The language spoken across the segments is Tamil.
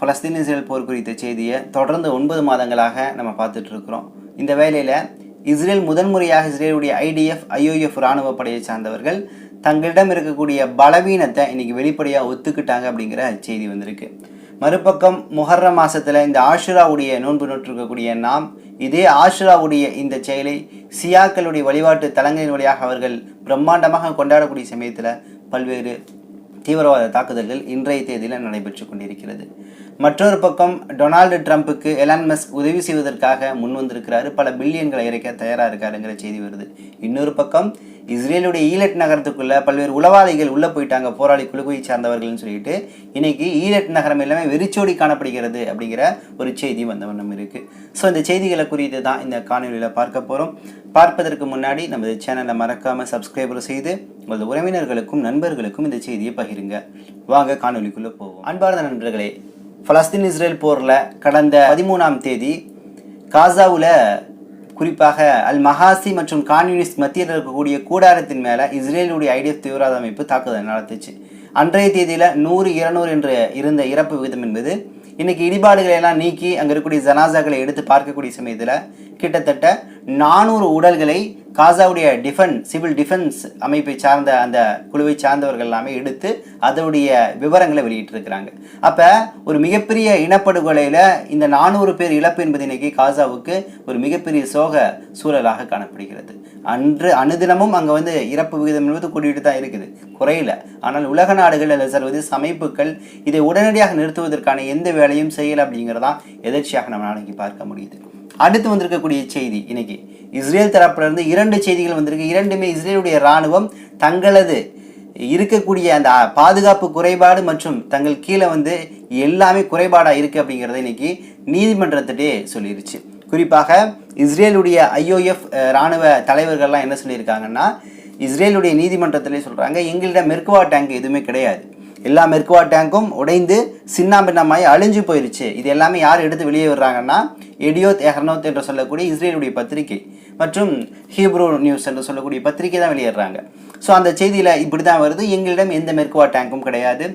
பலஸ்தீன் இஸ்ரேல் போர் குறித்த செய்தியை தொடர்ந்து ஒன்பது மாதங்களாக நம்ம பார்த்துட்ருக்குறோம். இந்த வேளையில் இஸ்ரேல் முதன்முறையாக இஸ்ரேலுடைய ஐடிஎஃப் ஐஓஎஃப் இராணுவ படையை சார்ந்தவர்கள் தங்களிடம் இருக்கக்கூடிய பலவீனத்தை இன்னைக்கு வெளிப்படையாக ஒத்துக்கிட்டாங்க அப்படிங்கிற செய்தி வந்திருக்கு. மறுபக்கம் முஹர்ர மாதத்தில் இந்த ஆஷுராவுடைய நோன்பு நோற்றிருக்கக்கூடிய நாம் இதே ஆஷுராவுடைய இந்த செயலை சியாக்களுடைய வழிபாட்டு தலங்களின் வழியாக அவர்கள் பிரம்மாண்டமாக கொண்டாடக்கூடிய சமயத்தில் பல்வேறு தீவிரவாத தாக்குதல்கள் இன்றைய தேதியில் நடைபெற்று கொண்டிருக்கிறது. மற்றொரு பக்கம் டொனால்டு ட்ரம்ப்புக்கு எலான் மஸ்க் உதவி செய்வதற்காக முன் வந்திருக்கிறாரு. பல பில்லியன்களை இறைக்க தயாராக இருக்காருங்கிற செய்தி வருது. இன்னொரு பக்கம் இஸ்ரேலுடைய ஈலட் நகரத்துக்குள்ளே பல்வேறு உளவாளிகள் உள்ளே போயிட்டாங்க. போராளி குழுவை சார்ந்தவர்கள்னு சொல்லிட்டு இன்னைக்கு ஈலட் நகரம் எல்லாமே வெறிச்சோடி காணப்படுகிறது அப்படிங்கிற ஒரு செய்தி வந்த வண்ணம் ஸோ இந்த செய்திகளை குறித்து தான் இந்த காணொலியில் பார்க்க போகிறோம் பார்ப்பதற்கு முன்னாடி நமது சேனலை மறக்காமல் சப்ஸ்கிரைபர் செய்து உங்களது உறவினர்களுக்கும் நண்பர்களுக்கும் இந்த செய்தியை பகிருங்க. வாங்க காணொலிக்குள்ளே போவோம். அன்பார்ந்த நண்பர்களே பலஸ்தீன் இஸ்ரேல் போரில் கடந்த பதிமூணாம் தேதி காசாவில் குறிப்பாக அல் மஹாசி மற்றும் கான்யூனிஸ்ட் மத்தியில் இருக்கக்கூடிய கூடாரத்தின் மேலே இஸ்ரேலுடைய ஐடிஎஃப் தீவிரவாத அமைப்பு தாக்குதல் நடத்துச்சு. அன்றைய தேதியில் நூறு இருநூறு என்று இருந்த இறப்பு விகிதம் என்பது இன்றைக்கி இடிபாடுகளை எல்லாம் நீக்கி அங்கே இருக்கக்கூடிய ஜனாசாக்களை எடுத்து பார்க்கக்கூடிய சமயத்தில் கிட்டத்தட்ட நானூறு உடல்களை காசாவுடைய டிஃபன் சிவில் டிஃபென்ஸ் அமைப்பை சார்ந்த அந்த குழுவை சார்ந்தவர்கள் எல்லாமே எடுத்து அதனுடைய விவரங்களை வெளியிட்டிருக்கிறாங்க. அப்போ ஒரு மிகப்பெரிய இனப்படுகொலையில் இந்த நானூறு பேர் இழப்பு என்பது இன்றைக்கி காசாவுக்கு ஒரு மிகப்பெரிய சோக சூழலாக காணப்படுகிறது. அன்று அனுதினமும் அங்கே வந்து இறப்பு விகிதம் என்பது கூட்டிகிட்டு தான் இருக்குது. குறையல. ஆனால் உலக நாடுகள் அல்லது சர்வதேச அமைப்புகள் இதை உடனடியாக நிறுத்துவதற்கான எந்த வேலையும் செய்யலை அப்படிங்கிறதான் எதிர்ச்சியாக நம்ம நாளைக்கு பார்க்க முடியுது. அடுத்து வந்திருக்கக்கூடிய செய்தி இன்னைக்கு. இஸ்ரேல் தரப்பிலிருந்து இரண்டு செய்திகள் வந்திருக்கு. இரண்டுமே இஸ்ரேலுடைய இராணுவம் தங்களது இருக்கக்கூடிய அந்த பாதுகாப்பு குறைபாடு மற்றும் தங்கள் கீழே வந்து எல்லாமே குறைபாடாக இருக்குது அப்படிங்கிறத இன்னைக்கு நீதிமன்றத்திட்டே சொல்லிருச்சு. குறிப்பாக இஸ்ரேலுடைய ஐஓஎஃப் இராணுவ தலைவர்கள்லாம் என்ன சொல்லியிருக்காங்கன்னா இஸ்ரேலுடைய நீதிமன்றத்திலே சொல்கிறாங்க எங்களிடம் மெர்குவா டேங்க் எதுவுமே கிடையாது. எல்லா மெர்குவா டேங்க்கும் உடைந்து சின்னாபின்னமாய் அழிஞ்சு போயிருச்சு. இது எல்லாமே யார் எடுத்து வெளியே வர்றாங்கன்னா எடியோத் எஹர்னோத் என்று சொல்லக்கூடிய இஸ்ரேலுடைய பத்திரிகை மற்றும் ஹீப்ரோ நியூஸ் என்று சொல்லக்கூடிய பத்திரிகை தான் வெளியிடுறாங்க ஸோ அந்த செய்தியில் இப்படி தான் வருது. எங்களிடம் எந்த மெர்குவா டேங்க்கும் கிடையாது.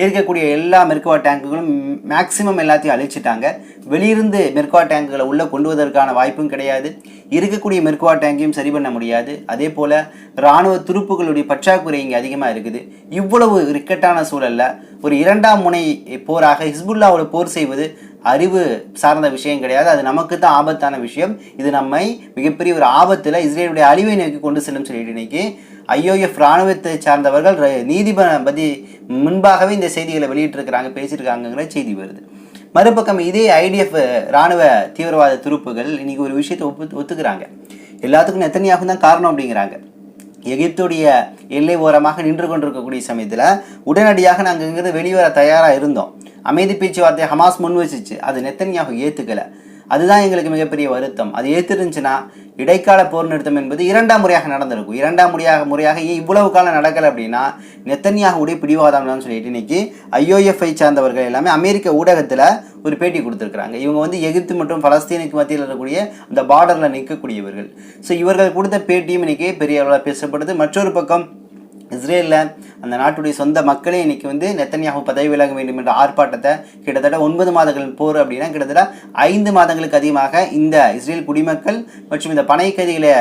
இருக்கக்கூடிய எல்லா மெர்கவா டேங்குகளும் மேக்சிமம் எல்லாத்தையும் அழிச்சிட்டாங்க. வெளியிருந்து மெர்கவா டேங்குகளை உள்ளே கொண்டு வருவதற்கான வாய்ப்பும் கிடையாது. இருக்கக்கூடிய மெர்கவா டேங்கையும் சரி பண்ண முடியாது. அதே போல் இராணுவ துருப்புகளுடைய பற்றாக்குறை இங்கே அதிகமாக இருக்குது. இவ்வளவு இக்கட்டான சூழலில் ஒரு இரண்டாம் முனை போராக ஹிஸ்புல்லாவோட போர் செய்வது அறிவு சார்ந்த விஷயம் கிடையாது. அது நமக்கு தான் ஆபத்தான விஷயம். இது நம்மை மிகப்பெரிய ஒரு ஆபத்தில் இஸ்ரேலுடைய அழிவை நோக்கி கொண்டு செல்லும் சொல்லிட்டு இன்னைக்கு ஐஓஎஃப் இராணுவத்தை சார்ந்தவர்கள் நீதிபதி முன்பாகவே இந்த செய்திகளை வெளியிட்டிருக்கிறாங்க பேசியிருக்காங்கங்கிற செய்தி வருது. மறுபக்கம் இதே ஐடிஎஃப் இராணுவ தீவிரவாத துருப்புகள் இன்னைக்கு ஒரு விஷயத்தை ஒப்பு ஒத்துக்கிறாங்க. எல்லாத்துக்கும் எத்தனையாகும் தான் காரணம் அப்படிங்கிறாங்க. எகிப்துடைய எல்லை ஓரமாக நின்று கொண்டிருக்கக்கூடிய சமயத்தில் உடனடியாக நாங்கள் இங்கிருந்து வெளிவர தயாராக இருந்தோம். அமைதி பேச்சுவார்த்தை ஹமாஸ் முன் வச்சிச்சு அது நெத்தனியாக ஏற்றுக்கலை அதுதான் எங்களுக்கு மிகப்பெரிய வருத்தம். அது ஏற்றிருந்துச்சுன்னா இடைக்கால போர் நிறுத்தம் என்பது இரண்டாம் முறையாக நடந்திருக்கும். இரண்டாம் முறையாக முறையாக ஏன் இவ்வளவு காலம் நடக்கலை அப்படின்னா நெத்தனியாகுடைய பிடிவாதம்னு சொல்லிட்டு இன்னைக்கு ஐஓஎஃப்ஐ சார்ந்தவர்கள் எல்லாமே அமெரிக்க ஊடகத்தில் ஒரு பேட்டி கொடுத்துருக்குறாங்க. இவங்க வந்து எகிப்து மற்றும் பலஸ்தீனுக்கு மத்தியில் இருக்கக்கூடிய அந்த பார்டரில் நிற்கக்கூடியவர்கள். ஸோ இவர்கள் கொடுத்த பேட்டியும் இன்னைக்கு பெரிய அளவில் பேசப்படுது. மற்றொரு பக்கம் இஸ்ரேலில் அந்த நாட்டுடைய சொந்த மக்களே இன்னைக்கு வந்து நெத்தன்யாகு பதவி விலக வேண்டும் என்ற ஆர்ப்பாட்டத்தை கிட்டத்தட்ட ஒன்பது மாதங்கள் போர் அப்படின்னா கிட்டத்தட்ட ஐந்து மாதங்களுக்கு அதிகமாக இந்த இஸ்ரேல் குடிமக்கள் மற்றும் இந்த பனை கைதிகளை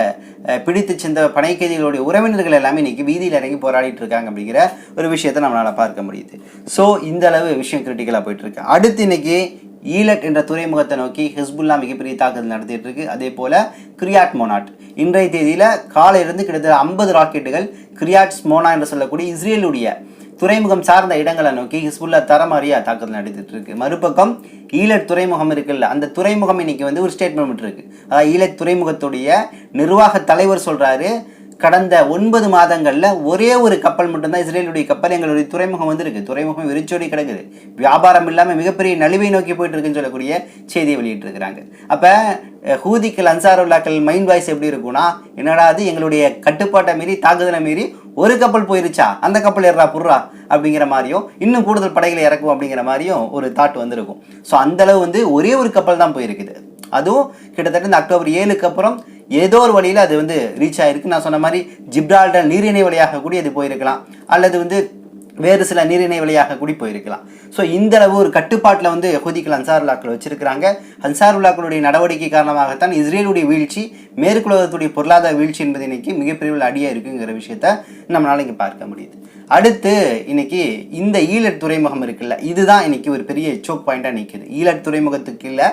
பிடித்து சென்ற பனை கைதிகளுடைய உறவினர்கள் எல்லாமே இன்னைக்கு வீதியில் இறங்கி போராடிட்டு இருக்காங்க அப்படிங்கிற ஒரு விஷயத்தை நம்மளால் பார்க்க முடியுது. ஸோ இந்த அளவு விஷயம் கிரிட்டிக்கலாக போயிட்டுருக்கு அடுத்து இன்னைக்கு ஈலட் என்ற துறைமுகத்தை நோக்கி ஹிஸ்புல்லா மிகப்பெரிய தாக்குதல் நடத்திட்டு இருக்கு அதே போல கிரியாட் மோனாட். இன்றைய தேதியில காலையிலிருந்து கிட்டத்தட்ட ஐம்பது ராக்கெட்டுகள் கிரியாட் மோனா என்று சொல்லக்கூடிய இஸ்ரேலுடைய துறைமுகம் சார்ந்த இடங்களை நோக்கி ஹிஸ்புல்லா தரமாரியா தாக்குதல் நடத்திட்டு இருக்கு மறுபக்கம் ஈலட் துறைமுகம் இருக்குல்ல அந்த துறைமுகம் இன்னைக்கு வந்து ஒரு ஸ்டேட்மெண்ட் இருக்கு அதாவது ஈலட் துறைமுகத்துடைய நிர்வாக தலைவர் சொல்றாரு கடந்த ஒன்பது மாதங்களில் ஒரே ஒரு கப்பல் மட்டும்தான் இஸ்ரேலுடைய கப்பல் எங்களுடைய துறைமுகம் வந்திருக்கு. துறைமுகம் விரிச்சோடி கிடக்குது. வியாபாரம் இல்லாமல் மிகப்பெரிய நலிவை நோக்கி போயிட்டு இருக்குன்னு சொல்லக்கூடிய செய்தியை வெளியிட்டிருக்கிறாங்க. அப்போ ஹூதிக்கள் அன்சாருல்லாக்கள் மைண்ட் வாய்ஸ் எப்படி இருக்கும்னா என்னடா அது எங்களுடைய கட்டுப்பாட்டை மீறி தாக்குதலை மீறி ஒரு கப்பல் போயிருச்சா? அந்த கப்பல் ஏறா புர்றா? அப்படிங்கிற மாதிரியும் இன்னும் கூடுதல் படைகளை இறக்கும் அப்படிங்கிற மாதிரியும் ஒரு தாட் வந்திருக்கும். ஸோ அந்த அளவு வந்து ஒரே ஒரு கப்பல் தான் போயிருக்குது. அதுவும் கிட்டத்தட்ட இந்த அக்டோபர் ஏழுக்கு அப்புறம் ஏதோ ஒரு வழியில் அது வந்து ரீச் ஆகிருக்கு நான் சொன்ன மாதிரி ஜிப்ரால்டர் நீரிணை வழியாக கூடி அது போயிருக்கலாம். அல்லது வந்து வேறு சில நீரிணை வழியாக கூடி போயிருக்கலாம். ஸோ இந்த அளவு ஒரு கட்டுப்பாட்டில் வந்து ஹூதிகள் அன்சாருல்லாக்கள் வச்சிருக்கிறாங்க. அன்சாருல்லாக்களுடைய நடவடிக்கை காரணமாகத்தான் இஸ்ரேலுடைய வீழ்ச்சி மேற்குலகத்துடைய பொருளாதார வீழ்ச்சி என்பது இன்னைக்கு மிகப்பெரிய ஒரு அடியாக இருக்குங்கிற விஷயத்த நம்மளால் இங்கே பார்க்க முடியுது. அடுத்து இன்னைக்கு இந்த ஈழட் துறைமுகம் இருக்குல்ல இதுதான் இன்னைக்கு ஒரு பெரிய சோக் பாயிண்டாக நிற்குது ஈழட் துறைமுகத்துக்கு இல்லை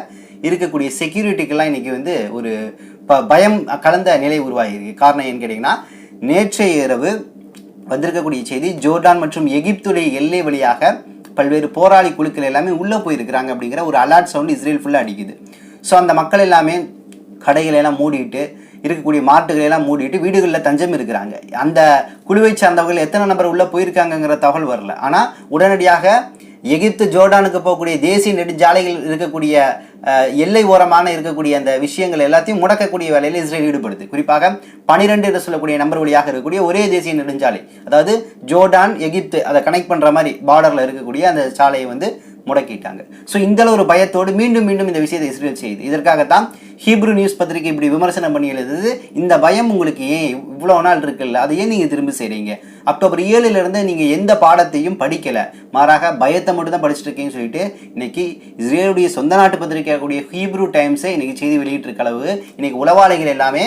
இருக்கக்கூடிய செக்யூரிட்டிக்கெல்லாம் இன்னைக்கு வந்து ஒரு ப பயம் கலந்த நிலை உருவாகியிருக்கு. காரணம் ஏன்னு கேட்டிங்கன்னா நேற்றைய இரவு வந்திருக்கக்கூடிய செய்தி ஜோர்டான் மற்றும் எகிப்துடைய எல்லை வழியாக பல்வேறு போராளி குழுக்கள் எல்லாமே உள்ளே போயிருக்கிறாங்க அப்படிங்கிற ஒரு அலர்ட் சவுண்ட் இஸ்ரேல் ஃபுல்லாக அடிக்குது. ஸோ அந்த மக்கள் எல்லாமே கடைகளெல்லாம் மூடிட்டு இருக்கக்கூடிய மாட்டுகளெல்லாம் மூடிட்டு வீடுகளில் தஞ்சம் இருக்கிறாங்க. அந்த குழுவை சார்ந்தவர்கள் எத்தனை நபர் உள்ளே போயிருக்காங்கங்கிற தகவல் வரல. ஆனால் உடனடியாக எகிப்து ஜோர்டானுக்கு போகக்கூடிய தேசிய நெடுஞ்சாலைகள் இருக்கக்கூடிய எல்லை ஓரமான இருக்கக்கூடிய அந்த விஷயங்கள் எல்லாத்தையும் முடக்கக்கூடிய வேலையில் இஸ்ரேல் ஈடுபடுது. குறிப்பாக பனிரெண்டு என்று சொல்லக்கூடிய நம்பர் வழியாக இருக்கக்கூடிய ஒரே தேசிய நெடுஞ்சாலை. அதாவது ஜோர்டான் எகிப்து அதை கனெக்ட் பண்ணுற மாதிரி பார்டரில் இருக்கக்கூடிய அந்த சாலையை வந்து முடக்கிட்டாங்க. ஸோ இந்த ஒரு பயத்தோடு மீண்டும் மீண்டும் இந்த விஷயத்தை இஸ்ரேல் செய்யுது இதற்காகத்தான் ஹீப்ரு நியூஸ் பத்திரிகை இப்படி விமர்சனம் பண்ணி எழுதுது. இந்த பயம் உங்களுக்கு ஏன் இவ்வளோ நாள் இருக்குல்ல? அதை ஏன் நீங்கள் திரும்ப செய்கிறீங்க அக்டோபர் ஏழுலேருந்து நீங்கள் எந்த பாடத்தையும் படிக்கலை. மாறாக பயத்தை மட்டும் தான் படிச்சுட்டு இருக்கீங்கன்னு சொல்லிட்டு இன்னைக்கு இஸ்ரேலுடைய சொந்த நாட்டு பத்திரிகையாக கூடிய ஹீப்ரு டைம்ஸை இன்னைக்கு செய்தி வெளியிட்டிருக்க அளவு இன்னைக்கு உளவாளிகள் எல்லாமே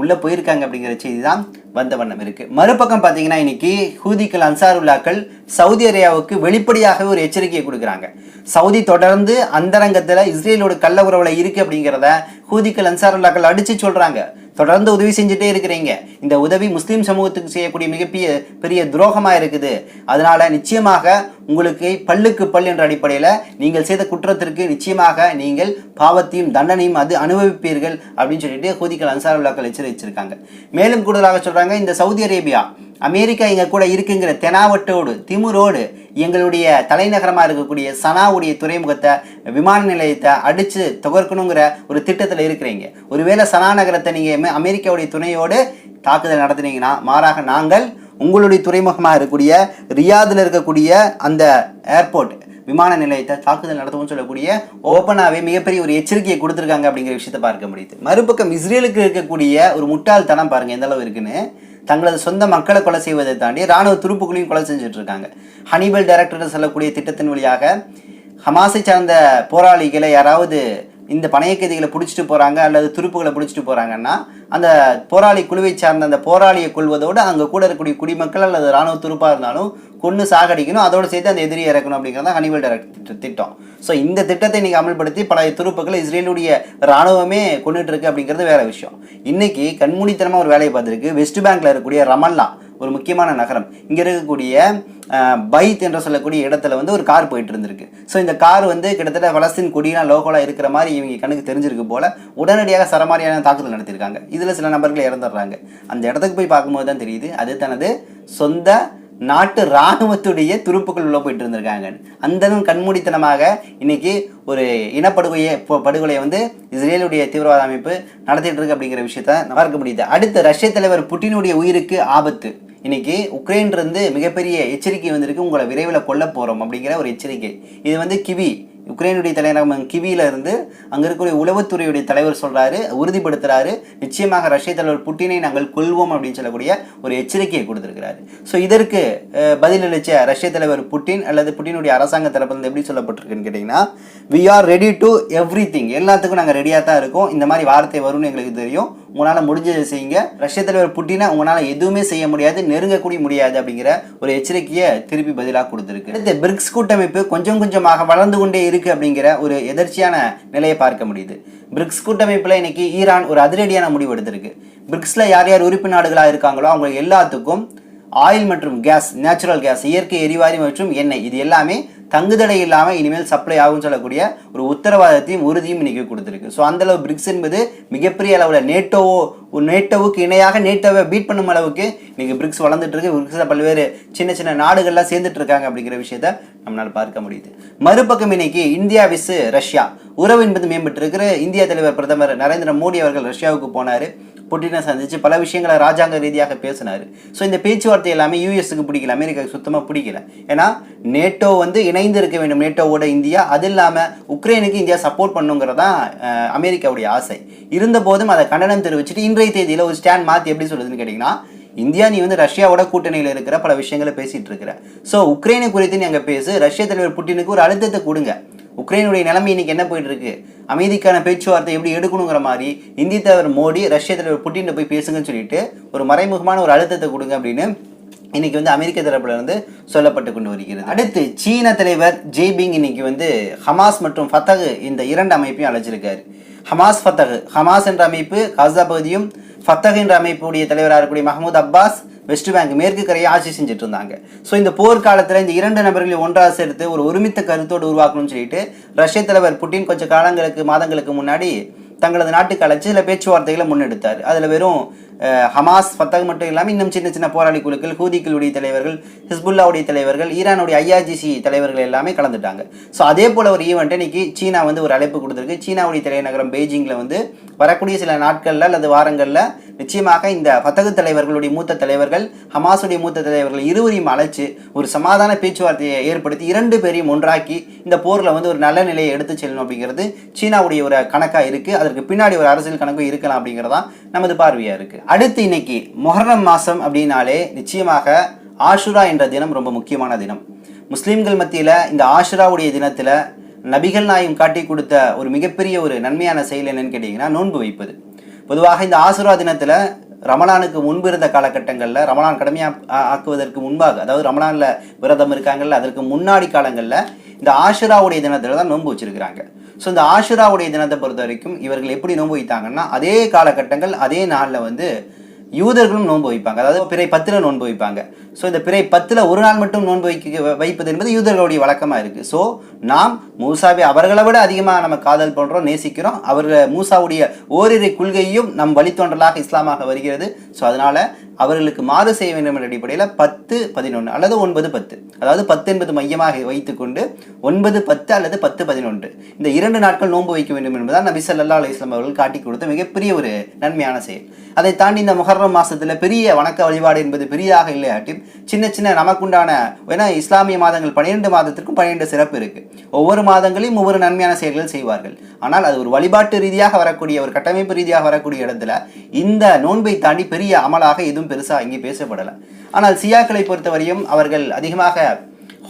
உள்ளே போயிருக்காங்க அப்படிங்கிற செய்தி தான் வந்த வண்ணம் இருக்கு. மறுபக்கம் பார்த்தீங்கன்னா இன்னைக்கு ஹூதிக்கள் அன்சாருல்லாக்கள் சவுதி அரேபியாவுக்கு வெளிப்படையாகவே ஒரு எச்சரிக்கையை கொடுக்குறாங்க. சவுதி தொடர்ந்து அந்தரங்கத்தில் இஸ்ரேலோட கள்ள உறவில் இருக்குது அப்படிங்கிறத ஹூதிக்கள் அன்சாருல்லாக்கள் அடித்து சொல்கிறாங்க தொடர்ந்து உதவி செஞ்சுட்டே இருக்கிறீங்க. இந்த உதவி முஸ்லீம் சமூகத்துக்கு செய்யக்கூடிய மிகப்பெரிய பெரிய துரோகமாக இருக்குது. அதனால் நிச்சயமாக உங்களுக்கு பல்லுக்கு பல் என்ற அடிப்படையில் நீங்கள் செய்த குற்றத்திற்கு நிச்சயமாக நீங்கள் பாவத்தையும் தண்டனையும் அது அனுபவிப்பீர்கள் அப்படின்னு சொல்லிட்டு ஹூதிக்கள் அன்சாருல்லாக்கள் எச்சரிச்சிருக்காங்க மேலும் கூடுதலாக சொல்கிறாங்க இந்த சவுதி அரேபியா அமெரிக்கா எங்கள் கூட இருக்குங்கிற தெனாவட்டோடு திமுரோடு எங்களுடைய தலைநகரமாக இருக்கக்கூடிய சனாவுடைய துறைமுகத்தை விமான நிலையத்தை அடித்து துகர்க்கணுங்கிற ஒரு திட்டத்தில் இருக்கிறீங்க. ஒருவேளை சனா நகரத்தை நீங்கள் அமெரிக்காவுடைய துணையோடு தாக்குதல் நடத்துனீங்கன்னா மாறாக நாங்கள் உங்களுடைய துறைமுகமாக இருக்கக்கூடிய ரியாதில் இருக்கக்கூடிய அந்த ஏர்போர்ட் விமான நிலையத்தை தாக்குதல் நடத்துவோம்னு சொல்லக்கூடிய ஓப்பனாகவே மிகப்பெரிய ஒரு எச்சரிக்கையை கொடுத்துருக்காங்க அப்படிங்கிற விஷயத்தை பார்க்க முடியுது. மறுபக்கம் இஸ்ரேலுக்கு இருக்கக்கூடிய ஒரு முட்டாள்தனம் பாருங்கள் எந்த அளவு இருக்குன்னு. தங்களது சொந்த மக்களை கொலை செய்வதை தாண்டி ராணுவ துருப்புகளையும் கொலை செஞ்சுட்டு இருக்காங்க ஹனிபல் டைரக்டர் சொல்லக்கூடிய திட்டத்தின் வழியாக ஹமாஸை சார்ந்த போராளிகளை யாராவது இந்த பணைய கைதிகளை பிடிச்சிட்டு போகிறாங்க அல்லது துருப்புகளை பிடிச்சிட்டு போகிறாங்கன்னா அந்த போராளி குழுவை சார்ந்த அந்த போராளியை கொள்வதோடு அங்கே கூட இருக்கக்கூடிய குடிமக்கள் அல்லது ராணுவ துருப்பாக இருந்தாலும் கொன்று சாகடிக்கணும். அதோடு சேர்த்து அந்த எதிரியை இறக்கணும் அப்படிங்கிறது தான் ஹனிவெல் டைரக்ட் திட்டம். ஸோ இந்த திட்டத்தை இன்றைக்கி அமல்படுத்தி பல துருப்புகளை இஸ்ரேலுடைய ராணுவமே கொண்டுட்டு இருக்கு அப்படிங்கிறது வேற விஷயம். இன்றைக்கி கண்மூடித்தனமாக ஒரு வேலையை பார்த்துருக்கு. வெஸ்ட் பேங்கில் இருக்கக்கூடிய ரமல்லா. ஒரு முக்கியமான நகரம். இங்கே இருக்கக்கூடிய பைத் என்று சொல்லக்கூடிய இடத்துல வந்து ஒரு கார் போயிட்டு இருந்திருக்கு. ஸோ இந்த கார் வந்து கிட்டத்தட்ட பலஸ்தீன் கொடியெலாம் லோகலாக இருக்கிற மாதிரி இவங்க கண்ணுக்கு தெரிஞ்சிருக்கு போல உடனடியாக சரமாரியான தாக்குதல் நடத்தியிருக்காங்க. இதில் சில நபர்கள் இறந்துடுறாங்க. அந்த இடத்துக்கு போய் பார்க்கும்போது தான் தெரியுது அது தனது சொந்த நாட்டு இராணுவத்துடைய துருப்புகள் உள்ள போயிட்டு இருந்திருக்காங்க. அந்தளவு கண்மூடித்தனமாக இன்னைக்கு ஒரு இனப்படுகொலையை படுகொலையை வந்து இஸ்ரேலுடைய தீவிரவாத அமைப்பு நடத்திட்டு இருக்கு அப்படிங்கிற விஷயத்த பார்க்க முடியுது. அடுத்து ரஷ்ய தலைவர் புட்டினுடைய உயிருக்கு ஆபத்து. இன்னைக்கு உக்ரைன்லேருந்து மிகப்பெரிய எச்சரிக்கை வந்திருக்கு உங்களை விரைவில் கொல்ல போகிறோம் அப்படிங்கிற ஒரு எச்சரிக்கை. இது வந்து கிவி உக்ரைனுடைய தலைநகரம் கிவியில இருந்து அங்க இருக்கக்கூடிய உளவுத்துறையுடைய தலைவர் சொல்றாரு உறுதிப்படுத்துறாரு. நிச்சயமாக ரஷ்ய தலைவர் புட்டினை நாங்கள் கொல்வோம் அப்படின்னு சொல்லக்கூடிய ஒரு எச்சரிக்கையை கொடுத்திருக்கிறாரு. ஸோ இதற்கு பதில் பதிலளிச்ச ரஷ்ய தலைவர் புட்டின் அல்லது புட்டினுடைய அரசாங்க தரப்பிலிருந்து எப்படி சொல்லப்பட்டிருக்குன்னு கேட்டிங்கன்னா we are ready to everything எல்லாத்துக்கும் நாங்கள் ரெடியாக தான் இருக்கோம். இந்த மாதிரி வார்த்தை வரும்னு எங்களுக்கு தெரியும். உங்களால் முடிஞ்சதை செய்யுங்க. ரஷ்ய தலைவர் புட்டினை உங்களால் எதுவுமே செய்ய முடியாது நெருங்கக்கூடிய முடியாது அப்படிங்கிற ஒரு எச்சரிக்கையை திருப்பி பதிலாக கொடுத்துருக்கு. அடுத்து பிரிக்ஸ் கூட்டமைப்பு கொஞ்சம் கொஞ்சமாக வளர்ந்து கொண்டே இருக்குது அப்படிங்கிற ஒரு எதர்ச்சியான நிலையை பார்க்க முடியுது. பிரிக்ஸ் கூட்டமைப்பில் இன்னைக்கு ஈரான் ஒரு அதிரடியான முடிவு எடுத்திருக்கு. பிரிக்ஸில் யார் யார் உறுப்பு நாடுகளாக இருக்காங்களோ அவங்க எல்லாத்துக்கும் ஆயில் மற்றும் கேஸ் நேச்சுரல் கேஸ் இயற்கை எரிவாயு மற்றும் எண்ணெய் இது எல்லாமே தங்குதடை இல்லாமல் இனிமேல் சப்ளை ஆகும்னு சொல்லக்கூடிய ஒரு உத்தரவாதத்தையும் உறுதியும் இன்னைக்கு கொடுத்துருக்கு. ஸோ அந்த அளவு பிரிக்ஸ் என்பது மிகப்பெரிய அளவில் நேட்டோவோ நேட்டோவுக்கு இணையாக நேட்டோவை பீட் பண்ணும் அளவுக்கு இன்னைக்கு பிரிக்ஸ் வளர்ந்துட்டு இருக்கு. பிரிக்ஸில் பல்வேறு சின்ன சின்ன நாடுகள்லாம் சேர்ந்துட்டு இருக்காங்க அப்படிங்கிற விஷயத்த நம்மளால் பார்க்க முடியுது. மறுபக்கம் இன்னைக்கு இந்தியா விஸ் ரஷ்யா. உறவு என்பது மேம்பட்டு இருக்கிற இந்திய தலைவர் பிரதமர் நரேந்திர மோடி அவர்கள் ரஷ்யாவுக்கு போனார். புட்டினை சந்திச்சு பல விஷயங்களை ராஜாங்க ரீதியாக பேசினார். ஸோ இந்த பேச்சுவார்த்தை எல்லாமே யூஎஸ்க்கு பிடிக்கல. அமெரிக்காவுக்கு சுத்தமாக பிடிக்கல. ஏன்னா நேட்டோ வந்து இணைந்து இருக்க வேண்டும் நேட்டோவோட இந்தியா. அது இல்லாமல் உக்ரைனுக்கு இந்தியா சப்போர்ட் பண்ணுங்கிறது தான் அமெரிக்காவுடைய ஆசை. இருந்த போதும் அதை கண்டனம் தெரிவிச்சுட்டு இன்றைய தேதியில் ஒரு ஸ்டாண்ட் மாற்றி எப்படி சொல்லுதுன்னு கேட்டிங்கன்னா இந்தியா நீ வந்து ரஷ்யாவோட கூட்டணியில் இருக்கிற பல விஷயங்களை பேசிகிட்டு இருக்கிற. ஸோ உக்ரைனை குறித்து நீ அங்கே பேசு. ரஷ்ய தலைவர் புட்டினுக்கு ஒரு அழுத்தத்தை கொடுங்க. உக்ரைனுடைய நிலைமை இன்னைக்கு என்ன போயிட்டு இருக்கு? அமைதிக்கான பேச்சுவார்த்தை எப்படி எடுக்கணுங்கிற மாதிரி இந்திய தலைவர் மோடி ரஷ்ய தலைவர் புட்டின் போய் பேசுங்கன்னு சொல்லிட்டு ஒரு மறைமுகமான ஒரு அழுத்தத்தை கொடுங்க அப்படின்னு இன்னைக்கு வந்து அமெரிக்க தரப்புல இருந்து சொல்லப்பட்டு கொண்டு வருகிறது. அடுத்து சீன தலைவர் ஜெய்பிங் இன்னைக்கு வந்து ஹமாஸ் மற்றும் ஃபத்தகு இந்த இரண்டு அமைப்பையும் அழைச்சிருக்காரு. ஹமாஸ் ஃபத்தகு ஹமாஸ் என்ற அமைப்பு காசா பகுதியும் ஃபத்தகு என்ற அமைப்புடைய தலைவராக இருக்கக்கூடிய மஹமூத் அப்பாஸ் வெஸ்ட் பேங்க் மேற்கு கரையை ஆட்சி செஞ்சுட்டு இருந்தாங்க. ஸோ இந்த போர்க்காலத்தில் இந்த இரண்டு நபர்களையும் ஒன்றாக சேர்த்து ஒரு ஒருமித்த கருத்தோடு உருவாக்கணும்னு சொல்லிட்டு ரஷ்ய தலைவர் புட்டின் கொஞ்சம் காலங்களுக்கு மாதங்களுக்கு முன்னாடி தங்களது நாட்டுக்கு அழைச்சி சில பேச்சுவார்த்தைகளை முன்னெடுத்தார். அதில் வெறும் ஹமாஸ் ஃபத்தக் மட்டும் இல்லாமல் இன்னும் சின்ன சின்ன போராளி குழுக்கள் ஹூதிக்களுடைய தலைவர்கள் ஹிஸ்புல்லாவுடைய தலைவர்கள் ஈரானுடைய ஐஆர்ஜிசி தலைவர்கள் எல்லாமே கலந்துட்டாங்க. ஸோ அதே போல் ஒரு ஈவெண்ட்டை இன்னைக்கு சீனா வந்து ஒரு அழைப்பு கொடுத்துருக்கு. சீனாவுடைய தலைநகரம் பெய்ஜிங்கில் வந்து வரக்கூடிய சில நாட்களில் அல்லது வாரங்களில் நிச்சயமாக இந்த பத்தகு தலைவர்களுடைய மூத்த தலைவர்கள் ஹமாஸுடைய மூத்த தலைவர்கள் இருவரையும் அழைச்சு ஒரு சமாதான பேச்சுவார்த்தையை ஏற்படுத்தி இரண்டு பேரையும் ஒன்றாக்கி இந்த போரில் வந்து ஒரு நல்ல நிலையை எடுத்து செல்லணும் அப்படிங்கிறது சீனாவுடைய ஒரு கணக்காக இருக்குது அதற்கு பின்னாடி ஒரு அரசியல் கணக்கும் இருக்கலாம் அப்படிங்கிறதான் நமது பார்வையாக இருக்குது அடுத்து இன்னைக்கு மொஹரம் மாதம் அப்படின்னாலே நிச்சயமாக ஆஷுரா என்ற தினம் ரொம்ப முக்கியமான தினம். முஸ்லீம்கள் மத்தியில் இந்த ஆஷுராவுடைய தினத்தில் நபிகள் நாயும் காட்டி கொடுத்த ஒரு மிகப்பெரிய ஒரு நன்மையான செயல் என்னன்னு கேட்டிங்கன்னா நோன்பு வைப்பது. பொதுவாக இந்த ஆசுரா தினத்தில் ரமலானுக்கு முன்பு இருந்த காலகட்டங்களில் ரமலான் கடமையாக ஆக்குவதற்கு முன்பாக அதாவது ரமலானில் விரதம் இருக்காங்கல்ல அதற்கு முன்னாடி காலங்களில் இந்த ஆஷுராவுடைய தினத்தில் தான் நோன்பு வச்சுருக்கிறாங்க. ஸோ இந்த ஆஷுராவுடைய தினத்தை பொறுத்த வரைக்கும் இவர்கள் எப்படி நோன்பு வைத்தாங்கன்னா அதே காலகட்டங்கள் அதே நாளில் வந்து யூதர்களும் நோன்பு வைப்பாங்க. அதாவது பிறை பத்தில் நோன்பு வைப்பாங்க. ஸோ இந்த பிறை பத்தில் ஒரு நாள் மட்டும் நோன்பு வைக்க வைப்பது என்பது யூதர்களுடைய வழக்கமாக இருக்குது ஸோ நாம் மூசாவை அவர்களை விட அதிகமாக நம்ம காதல் பண்ணுறோம் நேசிக்கிறோம். அவர்கள் மூசாவுடைய ஓரிரை கொள்கையும் நம் வழித்தோன்றலாக இஸ்லாமாக வருகிறது. ஸோ அதனால் அவர்களுக்கு மாறு செய்ய வேண்டும் என்ற அடிப்படையில் பத்து பதினொன்று அல்லது ஒன்பது பத்து. அதாவது பத்து என்பது மையமாக வைத்துக்கொண்டு ஒன்பது பத்து அல்லது பத்து பதினொன்று. இந்த இரண்டு நாட்கள் நோன்பு வைக்க வேண்டும் என்பதான் நபி சல்லா அலைஹி வஸல்லம் அவர்கள் காட்டி கொடுத்த மிகப்பெரிய ஒரு நன்மையான செயல். அதை தாண்டி இந்த முகர்ரம் மாசத்துல பெரிய வணக்க வழிபாடு என்பது பெரியதாக இல்லையாட்டியும் சின்ன சின்ன நமக்குண்டான ஏன்னா இஸ்லாமிய மாதங்கள் பன்னிரெண்டு மாதத்திற்கும் பன்னிரெண்டு சிறப்பு இருக்கு. ஒவ்வொரு மாதங்களையும் ஒவ்வொரு நன்மையான செயல்கள் செய்வார்கள். ஆனால் அது ஒரு வழிபாட்டு ரீதியாக வரக்கூடிய ஒரு கட்டமைப்பு ரீதியாக வரக்கூடிய இடத்துல இந்த நோன்பை தாண்டி பெரிய அமலாக எதுவும் பெருசாக இங்கே பேசப்படலை. ஆனால் சியாக்களை பொறுத்தவரையும் அவர்கள் அதிகமாக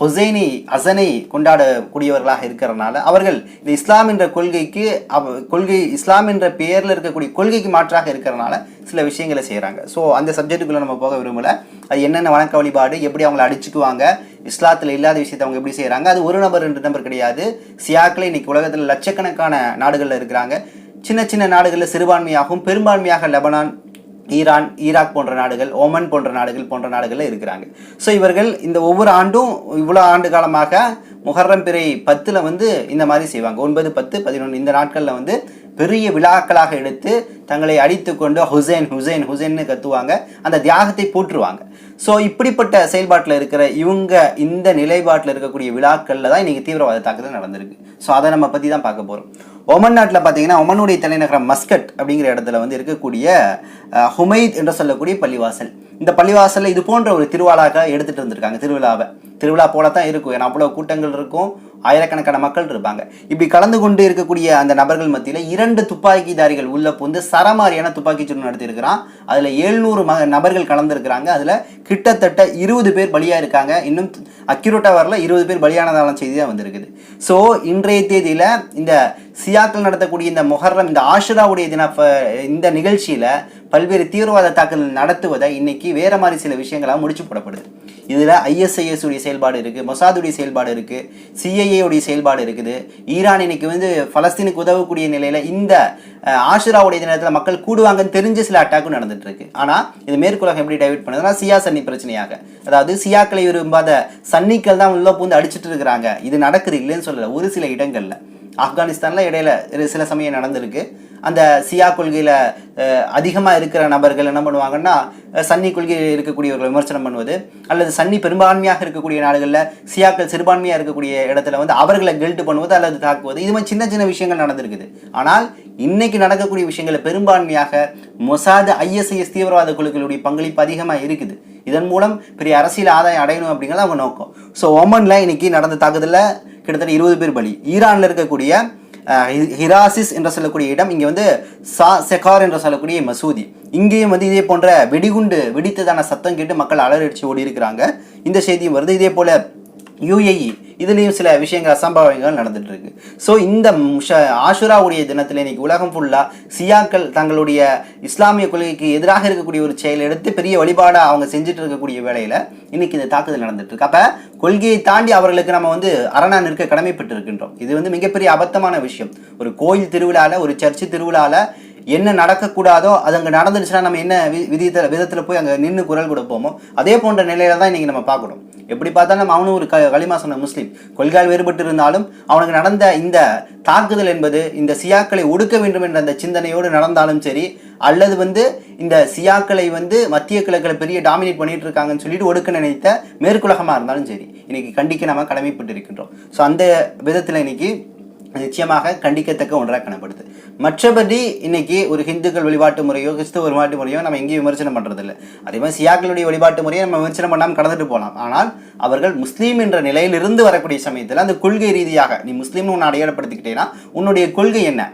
ஹொசைனி அசனை கொண்டாடக்கூடியவர்களாக இருக்கிறனால அவர்கள் இந்த இஸ்லாம் என்ற கொள்கைக்கு அவ கொள்கை இஸ்லாம் என்ற பெயரில் இருக்கக்கூடிய கொள்கைக்கு மாற்றாக இருக்கிறனால சில விஷயங்களை செய்கிறாங்க ஸோ அந்த சப்ஜெக்ட்டுக்குள்ளே நம்ம போக விரும்பல. அது என்னென்ன வணக்க வழிபாடு எப்படி அவங்கள அடிச்சுக்குவாங்க இஸ்லாத்தில் இல்லாத விஷயத்தை அவங்க எப்படி செய்கிறாங்க அது ஒரு நபர் ரெண்டு நபர் கிடையாது. சியாக்களை இன்னைக்கு உலகத்தில் லட்சக்கணக்கான நாடுகளில் இருக்கிறாங்க. சின்ன சின்ன நாடுகளில் சிறுபான்மையாகவும் பெரும்பான்மையாக லெபனான் ஈரான் ஈராக் போன்ற நாடுகள் ஓமன் போன்ற நாடுகள் போன்ற நாடுகளில் இருக்கிறாங்க. ஸோ இவர்கள் இந்த ஒவ்வொரு ஆண்டும் இவ்வளோ ஆண்டு காலமாக முஹர்ரம் பிறை பத்தில் வந்து இந்த மாதிரி செய்வாங்க. ஒன்பது பத்து பதினொன்று இந்த நாட்களில் வந்து பெரிய விழாக்களாக எடுத்து தங்களை அடித்து கொண்டு ஹுசைன் ஹுசைன் ஹுசைன்னு கத்துவாங்க. அந்த தியாகத்தை போற்றுவாங்க. ஸோ இப்படிப்பட்ட செயல்பாட்டில் இருக்கிற இவங்க இந்த நிலைப்பாட்டில் இருக்கக்கூடிய விழாக்களில் தான் இன்றைக்கி தீவிரவாத தாக்குதல் நடந்திருக்கு. ஸோ அதை நம்ம பற்றி தான் பார்க்க போகிறோம் ஒமன் நாட்டில் பார்த்தீங்கன்னா ஒமனுடைய தலைநகரம் மஸ்கட் அப்படிங்கிற இடத்துல வந்து இருக்கக்கூடிய ஹுமைத் என்று சொல்லக்கூடிய பள்ளிவாசல். இந்த பள்ளிவாசலில் இது போன்ற ஒரு திருவிழாக்காக எடுத்துகிட்டு இருந்திருக்காங்க திருவிழாவை. திருவிழா போல தான் இருக்கும். ஏன்னா அவ்வளோ கூட்டங்கள் இருக்கும். ஆயிரக்கணக்கான மக்கள் இருப்பாங்க. இப்படி கலந்து கொண்டு இருக்கக்கூடிய அந்த நபர்கள் மத்தியில் இரண்டு துப்பாக்கிதாரிகள் உள்ள புந்து சரமாரியான துப்பாக்கி சூடு நடத்தியிருக்கிறான். அதில் எழுநூறு ம நபர்கள் கலந்துருக்கிறாங்க. அதில் கிட்டத்தட்ட இருபது பேர் பலியாக இருக்காங்க. இன்னும் அக்யூரேட்டாக வரல இருபது பேர் பலியானதான செய்தி தான் வந்திருக்குது. ஸோ இன்றைய தேதியில் இந்த சியாக்கள் நடத்தக்கூடிய இந்த மொஹர்ரம் இந்த ஆஷுராவுடைய தின இந்த நிகழ்ச்சியில் பல்வேறு தீவிரவாத தாக்குதல் நடத்துவதை இன்னைக்கு வேறு மாதிரி சில விஷயங்களாக முடிச்சு போடப்படுது. இதில் ஐஎஸ்ஐஎஸ் உடைய செயல்பாடு இருக்குது மொசாதுடைய செயல்பாடு இருக்குது சிஐஏ உடைய செயல்பாடு இருக்குது. ஈரான் இன்னைக்கு வந்து பலஸ்தீனுக்கு உதவக்கூடிய நிலையில் இந்த அஹ், ஆஷுராவுடைய மக்கள் கூடுவாங்கன்னு தெரிஞ்ச சில அட்டாக்கும் நடந்துட்டு இருக்கு. ஆனால் இது மேற்குலகம் எப்படி டைவர்ட் பண்ணுதுன்னா சியா சன்னி பிரச்சனையாக. அதாவது சியாக்களை விரும்பாத சன்னிக்கள் தான் உள்ள பூந்து அடிச்சிட்டு இருக்கிறாங்க. இது நடக்குது இல்லைன்னு சொல்லலை. ஒரு சில இடங்களில். ஆப்கானிஸ்தானில் இடையில சில சமயம் நடந்திருக்கு. அந்த சியா கொள்கையில் அதிகமாக இருக்கிற நபர்கள் என்ன பண்ணுவாங்கன்னா சன்னி கொள்கையில் இருக்கக்கூடியவர்களை விமர்சனம் பண்ணுவது அல்லது சன்னி பெரும்பான்மையாக இருக்கக்கூடிய நாடுகளில் சியாக்கள் சிறுபான்மையாக இருக்கக்கூடிய இடத்துல வந்து அவர்களை கில்ட் பண்ணுவது அல்லது தாக்குவது இது மாதிரி சின்ன சின்ன விஷயங்கள் நடந்திருக்குது. ஆனால் இன்னைக்கு நடக்கக்கூடிய விஷயங்களை பெரும்பான்மையாக மொசாது ஐஎஸ்ஐஎஸ் தீவிரவாத குழுக்களுடைய பங்களிப்பு அதிகமாக இருக்குது. இதன் மூலம் பெரிய அரசியல் ஆதாயம் அடையணும் அப்படிங்கிறது அவங்க நோக்கம். ஸோ ஒமனில் இன்னைக்கு நடந்த தாக்குதலில் கிட்டத்தட்ட இருபது பேர் பலி. ஈரானில் இருக்கக்கூடிய ஹிராசிஸ் என்று சொல்லக்கூடிய இடம் இங்கே வந்து சா செகார் என்று சொல்லக்கூடிய மசூதி. இங்கேயும் வந்து இதே போன்ற வெடிகுண்டு வெடித்ததான சத்தம் கேட்டு மக்கள் அலறடிச்சு ஓடி இருக்கிறாங்க இந்த செய்தியும் வருது. இதே போல் யுஏஇ இதுலேயும் சில விஷயங்கள் அசம்பாவிதங்கள் நடந்துட்டு இருக்கு ஸோ இந்த ஆஷுராவுடைய தினத்தில் இன்னைக்கு உலகம் ஃபுல்லாக சியாக்கள் தங்களுடைய இஸ்லாமிய கொள்கைக்கு எதிராக இருக்கக்கூடிய ஒரு செயல் எடுத்து பெரிய வழிபாடாக அவங்க செஞ்சுட்டு இருக்கக்கூடிய வேலையில் இன்னைக்கு இந்த தாக்குதல் நடந்துட்டு இருக்கு அப்போ கொள்கையை தாண்டி அவர்களுக்கு நம்ம வந்து அரணா நிற்க கடமைப்பட்டு இருக்கின்றோம் இது வந்து மிகப்பெரிய அபத்தமான விஷயம். ஒரு கோயில் திருவிழாவில் ஒரு சர்ச்சு திருவிழாவில் என்ன நடக்கக்கூடாதோ அது அங்கே நடந்துருச்சுன்னா நம்ம என்ன வி விதத்தில் விதத்தில் போய் அங்கே நின்று குரல் கொடுப்போமோ அதே போன்ற நிலையில தான் இன்றைக்கி நம்ம பார்க்கணும். எப்படி பார்த்தாலும் நம்ம அவனும் ஒரு க களிமா சொன்ன முஸ்லீம். கொள்கையால் வேறுபட்டு இருந்தாலும் அவனுக்கு நடந்த இந்த தாக்குதல் என்பது இந்த சியாக்களை ஒடுக்க வேண்டும் என்ற அந்த சிந்தனையோடு நடந்தாலும் சரி அல்லது வந்து இந்த சியாக்களை வந்து மத்திய கிழக்கில் பெரிய டாமினேட் பண்ணிட்டு இருக்காங்கன்னு சொல்லிட்டு ஒடுக்க நினைத்த மேற்குலகமாக இருந்தாலும் சரி இன்னைக்கு கண்டிக்க நம்ம கடமைப்பட்டு இருக்கின்றோம் ஸோ அந்த விதத்தில் இன்னைக்கு நிச்சயமாக கண்டிக்கத்தக்க ஒன்றாக காணப்படுது. மற்றபடி இன்னைக்கு ஒரு ஹிந்துக்கள் வழிபாட்டு முறையோ கிறிஸ்துவ வழிபாட்டு முறையோ நம்ம எங்கேயும் விமர்சனம் பண்றதில்ல. அதே மாதிரி சியாக்களுடைய வழிபாட்டு முறையை நம்ம விமர்சனம் பண்ணாமல் கடந்துட்டு போகலாம். ஆனால் அவர்கள் முஸ்லீம் என்ற நிலையிலிருந்து வரக்கூடிய சமயத்தில் அந்த கொள்கை ரீதியாக நீ முஸ்லீம்னு உன்னை அடையாளப்படுத்திக்கிட்டேன்னா உன்னுடைய கொள்கை என்ன?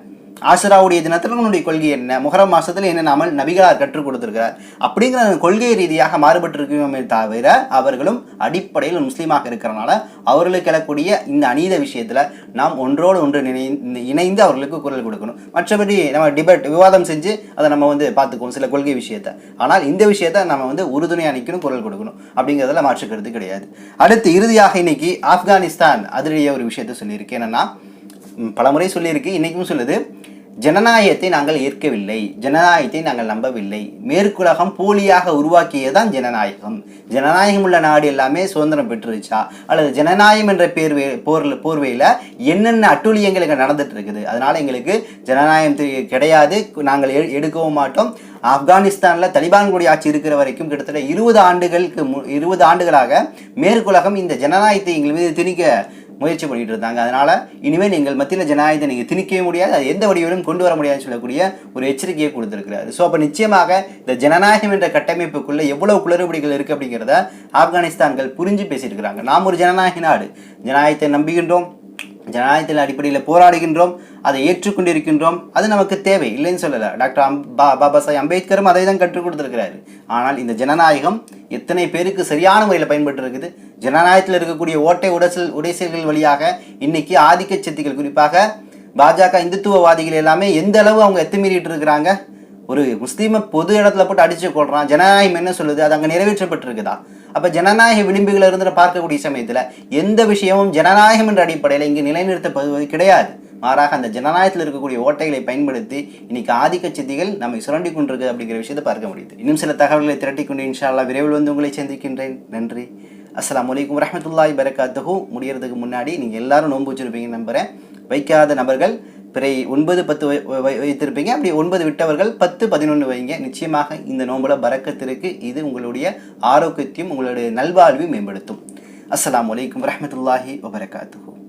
ஆசராவுடைய தினத்தில் உன்னுடைய கொள்கை என்ன? முகரம் மாசத்தில் என்ன அமல் நபிகளார் கற்றுக் கொடுத்திருக்கிறார்? அப்படிங்கிற கொள்கை ரீதியாக மாறுபட்டிருக்கவே தவிர அவர்களும் அடிப்படையில் முஸ்லீமாக இருக்கிறனால அவர்களுக்கு எழக்கூடிய இந்த அநீத விஷயத்தில் நாம் ஒன்றோடு ஒன்று நினை இணைந்து அவர்களுக்கு குரல் கொடுக்கணும். மற்றபடி நம்ம டிபேட் விவாதம் செஞ்சு அதை நம்ம வந்து பார்த்துக்குவோம் சில கொள்கை விஷயத்தை. ஆனால் இந்த விஷயத்தை நம்ம வந்து உறுதுணையாக நிற்கணும் குரல் கொடுக்கணும் அப்படிங்கிறதுல மாற்றுக்கிறது கிடையாது. அடுத்து இறுதியாக இன்னைக்கு ஆப்கானிஸ்தான் அதிலேயே ஒரு விஷயத்தை சொல்லியிருக்கு. என்னன்னா ம், பலமுறை சொல்லியிருக்கு. இன்றைக்கும் சொல்லுது. ஜனநாயகத்தை நாங்கள் ஏற்கவில்லை ஜனநாயகத்தை நாங்கள் நம்பவில்லை. மேற்குலகம் போலியாக உருவாக்கியதுதான் ஜனநாயகம். ஜனநாயகம் உள்ள நாடு எல்லாமே சுதந்திரம் பெற்றுருச்சா? அல்லது ஜனநாயகம் என்ற பேர்வே போர்ல போர்வையில் என்னென்ன அட்டூழியங்கள் இங்கே நடந்துட்டு இருக்குது அதனால எங்களுக்கு ஜனநாயகம் கிடையாது. நாங்கள் எ- எடுக்கவும் மாட்டோம். ஆப்கானிஸ்தானில் தலிபான்களுடைய ஆட்சி இருக்கிற வரைக்கும் கிட்டத்தட்ட இருபது ஆண்டுகளுக்கு மு- இருபது ஆண்டுகளாக மேற்குலகம் இந்த ஜனநாயகத்தை எங்கள் மீது திணிக்க முயற்சி பண்ணிட்டு இருந்தாங்க அதனால இனிமேல் நீங்கள் மத்தியில் ஜனநாயகத்தை நீங்கள் திணிக்கவே முடியாது. அது எந்த வடிவிலும் கொண்டு வர முடியாதுன்னு சொல்லக்கூடிய ஒரு எச்சரிக்கையை கொடுத்துருக்கிறாரு. ஸோ அப்போ நிச்சயமாக இந்த ஜனநாயகம் என்ற கட்டமைப்புக்குள்ளே எவ்வளவு குளறுபடிகள் இருக்குது அப்படிங்கிறத ஆப்கானிஸ்தான்கள் புரிஞ்சு பேசியிருக்கிறாங்க நாம் ஒரு ஜனநாயக நாடு. ஜனநாயகத்தை நம்புகின்றோம். ஜனநாயகத்தில் அடிப்படையில் போராடுகின்றோம் அதை ஏற்றுக்கொண்டிருக்கின்றோம். அது நமக்கு தேவை இல்லைன்னு சொல்லலை. டாக்டர் அம் பா பாபா சாஹிப் அம்பேத்கரும் அதை தான் கற்றுக் கொடுத்துருக்கிறாரு. ஆனால் இந்த ஜனநாயகம் எத்தனை பேருக்கு சரியான முறையில் பயன்பட்டு இருக்குது ஜனநாயகத்தில் இருக்கக்கூடிய ஓட்டை உடசல் உடைசல்கள் வழியாக இன்னைக்கு ஆதிக்க சக்திகள் குறிப்பாக பாஜக இந்துத்துவவாதிகள் எல்லாமே எந்த அளவு அவங்க எத்தமீறிட்டு இருக்கிறாங்க? ஒரு முஸ்லீமை பொது இடத்துல போட்டு அடிச்சு கொள்றான். ஜனநாயகம் என்ன சொல்லுது? அது அங்கே நிறைவேற்றப்பட்டிருக்குதா? அப்ப ஜனநாயக விளிம்புகளை இருந்து பார்க்கக்கூடிய சமயத்துல எந்த விஷயமும் ஜனநாயகம் என்ற அடிப்படையில் இங்கு நிலைநிறுத்தப்படுவது கிடையாது. மாறாக அந்த ஜனநாயகத்தில் இருக்கக்கூடிய ஓட்டைகளை பயன்படுத்தி இன்னைக்கு ஆதிக்க சித்திகள் நம்மை சுரண்டி கொண்டிருக்கு அப்படிங்கிற விஷயத்தை பார்க்க முடியுது. இன்னும் சில தகவல்களை திரட்டி கொண்டு இன்ஷா விரைவில் வந்து உங்களை சந்திக்கின்றேன். நன்றி. அஸ்லாம் வலைக்கம் வரஹ்மத்துல்லாஹி பரக்காத்துஹு முடியறதுக்கு முன்னாடி நீங்கள் எல்லாரும் நோன்பு வச்சிருப்பீங்கன்னு நம்புகிறேன் வைக்காத நபர்கள் பிறை ஒன்பது பத்து வைத்திருப்பீங்க. அப்படி ஒன்பது விட்டவர்கள் பத்து பதினொன்று வைங்க. நிச்சயமாக இந்த நோன்புல பறக்கத்திற்கு இது உங்களுடைய ஆரோக்கியத்தையும் உங்களுடைய நல்வாழ்வையும் மேம்படுத்தும். அஸ்லாம் வலைக்கம் வரமத்துல்லாஹி வபரகாத்து